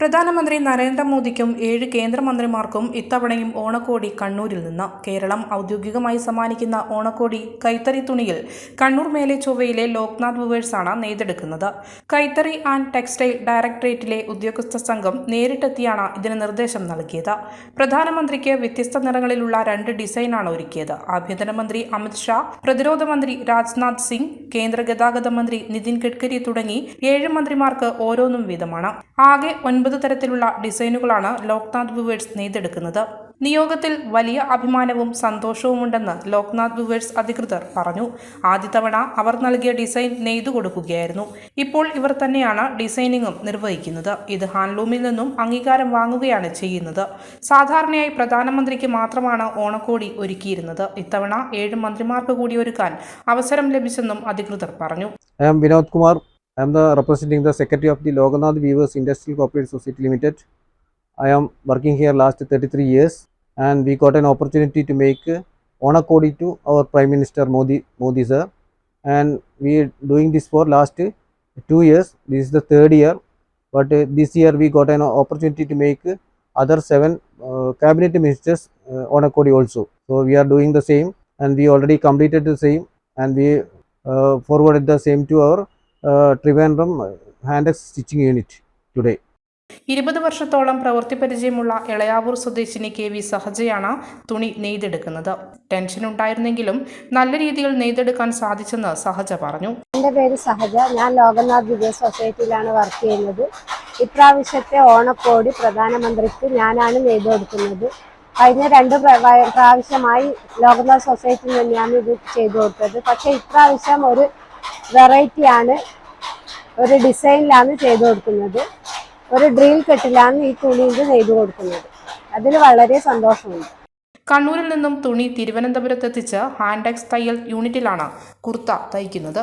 പ്രധാനമന്ത്രി നരേന്ദ്രമോദിക്കും ഏഴ് കേന്ദ്രമന്ത്രിമാർക്കും ഇത്തവണയും ഓണക്കോടി കണ്ണൂരിൽ നിന്ന്. കേരളം ഔദ്യോഗികമായി സമ്മാനിക്കുന്ന ഓണക്കോടി കൈത്തറി തുണിയിൽ കണ്ണൂർ മേലെ ചൊവ്വയിലെ ലോക്നാഥ് വുവേഴ്സാണ് നെയ്തെടുക്കുന്നത്. കൈത്തറി ആൻഡ് ടെക്സ്റ്റൈൽ ഡയറക്ടറേറ്റിലെ ഉദ്യോഗസ്ഥ സംഘം നേരിട്ടെത്തിയാണ് ഇതിന് നിർദ്ദേശം നൽകിയത്. പ്രധാനമന്ത്രിക്ക് വ്യത്യസ്ത നിറങ്ങളിലുള്ള രണ്ട് ഡിസൈനാണ് ഒരുക്കിയത്. ആഭ്യന്തരമന്ത്രി അമിത് ഷാ പ്രതിരോധ മന്ത്രി രാജ്നാഥ് സിംഗ് കേന്ദ്ര ഗതാഗത മന്ത്രി നിതിൻ ഗഡ്കരി തുടങ്ങി ഏഴ് മന്ത്രിമാർക്ക് ഓരോന്നും വീതമാണ്. ആകെ ഒൻപത് തരത്തിലുള്ള ഡിസൈനുകളാണ് ലോക്നാഥ് വിവേഴ്സ് നെയ്തെടുക്കുന്നത്. നിയോഗത്തിൽ വലിയ അഭിമാനവും സന്തോഷവുമുണ്ടെന്ന് ലോക്നാഥ് വ്യൂവേഴ്സ് അധികൃതർ പറഞ്ഞു. ആദ്യ തവണ അവർ നൽകിയ ഡിസൈൻ നെയ്തു കൊടുക്കുകയായിരുന്നു. ഇപ്പോൾ ഇവർ തന്നെയാണ് ഡിസൈനിങ്ങും നിർവഹിക്കുന്നത്. ഇത് ഹാൻഡ്ലൂമിൽ നിന്നും അംഗീകാരം വാങ്ങുകയാണ് ചെയ്യുന്നത്. സാധാരണയായി പ്രധാനമന്ത്രിക്ക് മാത്രമാണ് ഓണക്കോടി ഒരുക്കിയിരുന്നത്. ഇത്തവണ ഏഴ് മന്ത്രിമാർക്ക് കൂടി ഒരുക്കാൻ അവസരം ലഭിച്ചെന്നും അധികൃതർ പറഞ്ഞു. I am Vinod Kumar. I am the representing the Secretary of the Loganath Weavers Industrial Cooperative Society Limited. I am working here last 33 years and we got an opportunity to make uh, Onakodi to our Prime Minister Modi, Modi sir. And we are doing this for last uh, two years. This is the third year. But uh, this year we got an opportunity to make other seven uh, cabinet ministers uh, Onakodi also. So we are doing the same and we already completed the same and we uh, forwarded the same to our uh, Trivandrum uh, Handex stitching unit today. ഇരുപത് വർഷത്തോളം പ്രവൃത്തി പരിചയമുള്ള ഇളയാവൂർ സ്വദേശിനി K V സഹജയാണ് തുണി നെയ്തെടുക്കുന്നത്. Tension ഉണ്ടായിരുന്നെങ്കിലും നല്ല രീതിയിൽ നെയ്തെടുക്കാൻ സാധിച്ചെന്ന് സഹജ പറഞ്ഞു. എന്റെ പേര് സഹജ. ഞാൻ ലോകനാഥ് വിജയ സൊസൈറ്റിയിലാണ് വർക്ക് ചെയ്യുന്നത്. ഇപ്രാവശ്യത്തെ ഓണക്കോടി പ്രധാനമന്ത്രിക്ക് ഞാനാണ് നെയ്തു കൊടുക്കുന്നത് കഴിഞ്ഞ രണ്ട് പ്രാവശ്യമായി ലോകനാഥ് സൊസൈറ്റിയിൽ തന്നെയാണ് ഇത് ചെയ്തു കൊടുത്തത്. പക്ഷേ ഇപ്രാവശ്യം ഒരു വെറൈറ്റിയാണ് ഒരു ഡിസൈനിലാണ് ചെയ്തു കൊടുക്കുന്നത്. ഒരു ഡ്രീൽ കെട്ടിലാണ് ഈ തുണി ഇത് നെയ്തു കൊടുക്കുന്നത്. അതിന് വളരെ സന്തോഷമുണ്ട്. കണ്ണൂരിൽ നിന്നും തുണി തിരുവനന്തപുരത്തെത്തിച്ച് ഹാൻഡെക്സ് തയ്യൽ യൂണിറ്റിലാണ് കുർത്ത തയ്ക്കുന്നത്.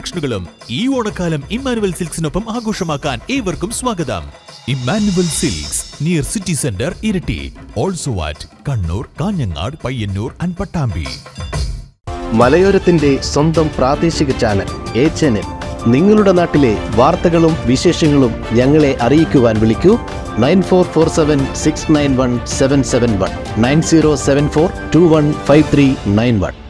കളക്ഷനുകളും ഈ ഓണക്കാലം ഇമ്മാനുവൽ സിൽക്സിനൊപ്പം ആഘോഷമാക്കാൻ ഏവർക്കും സ്വാഗതം. Emmanuel Silks near city centre Iritty. Also at Kannur Kanhangad Payyanur and Pattambi. മലയോരത്തിന്റെ സ്വന്തം പ്രാദേശിക ചാനൽ എ ചാനൽ നിങ്ങളുടെ നാട്ടിലെ വാർത്തകളും വിശേഷങ്ങളും ഞങ്ങളെ അറിയിക്കുവാൻ വിളിക്കൂ. Nine four four seven six nine one seven seven one. Nine zero seven four two one five three nine one.